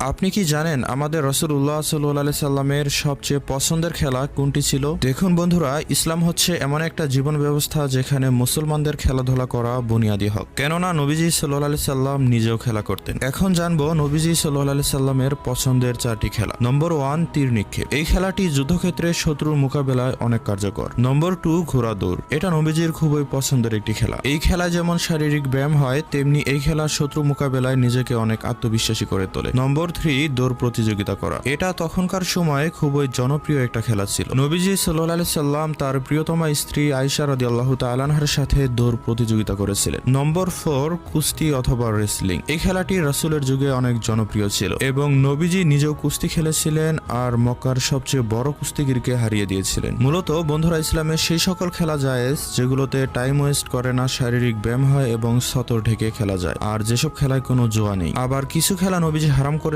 আপনি কি জানেন আমাদের রসুল্লাহ সাল্লি সাল্লামের সবচেয়ে পছন্দের খেলা কোনটি ছিল? দেখুন বন্ধুরা, ইসলাম হচ্ছে এমন একটা জীবন ব্যবস্থা যেখানে মুসলমানদের খেলাধুলা করা বুনিয়াদি হক। কেননা নবীজি সাল্লাহ সাল্লাম নিজেও খেলা করতেন। এখন জানব নবীজি সাল্লাহ সাল্লামের পছন্দের চারটি খেলা। নম্বর ওয়ান, তীর নিক্ষেপ। এই খেলাটি যুদ্ধক্ষেত্রে শত্রুর মোকাবেলায় অনেক কার্যকর। নম্বর টু ঘোড়া দৌড় এটা নবীজির খুবই পছন্দের একটি খেলা। এই খেলায় যেমন শারীরিক ব্যায়াম হয়, তেমনি এই খেলা শত্রু মোকাবেলায় নিজেকে অনেক আত্মবিশ্বাসী করে তোলে। নম্বর থ্রি দৌড় প্রতিযোগিতা করা। এটা তখনকার সময়ে খুবই জনপ্রিয় একটা খেলা ছিল। নবীজি সাল্লাহ সাল্লাম তার প্রিয়তমা স্ত্রী আয়সা রদি আল্লাহ তালানহার সাথে দৌড় প্রতিযোগিতা করেছিলেন। নম্বর ফোর, কুস্তি অথবা রেসলিং। এই খেলাটি রাসুলের যুগে অনেক জনপ্রিয় ছিল এবং নবীজি নিজেও কুস্তি খেলেছিলেন আর মক্কার সবচেয়ে বড় কুস্তিগিরকে হারিয়ে দিয়েছিলেন। মূলত বন্ধুরা ইসলামের সেই সকল খেলা জায়েজ যেগুলোতে টাইম ওয়েস্ট করে না, শারীরিক ব্যায়াম হয় এবং সতর ঢেকে খেলা যায়। আর যেসব খেলায় কোনো জোয়া নেই। আবার কিছু খেলা নবীজি হারাম করেছেন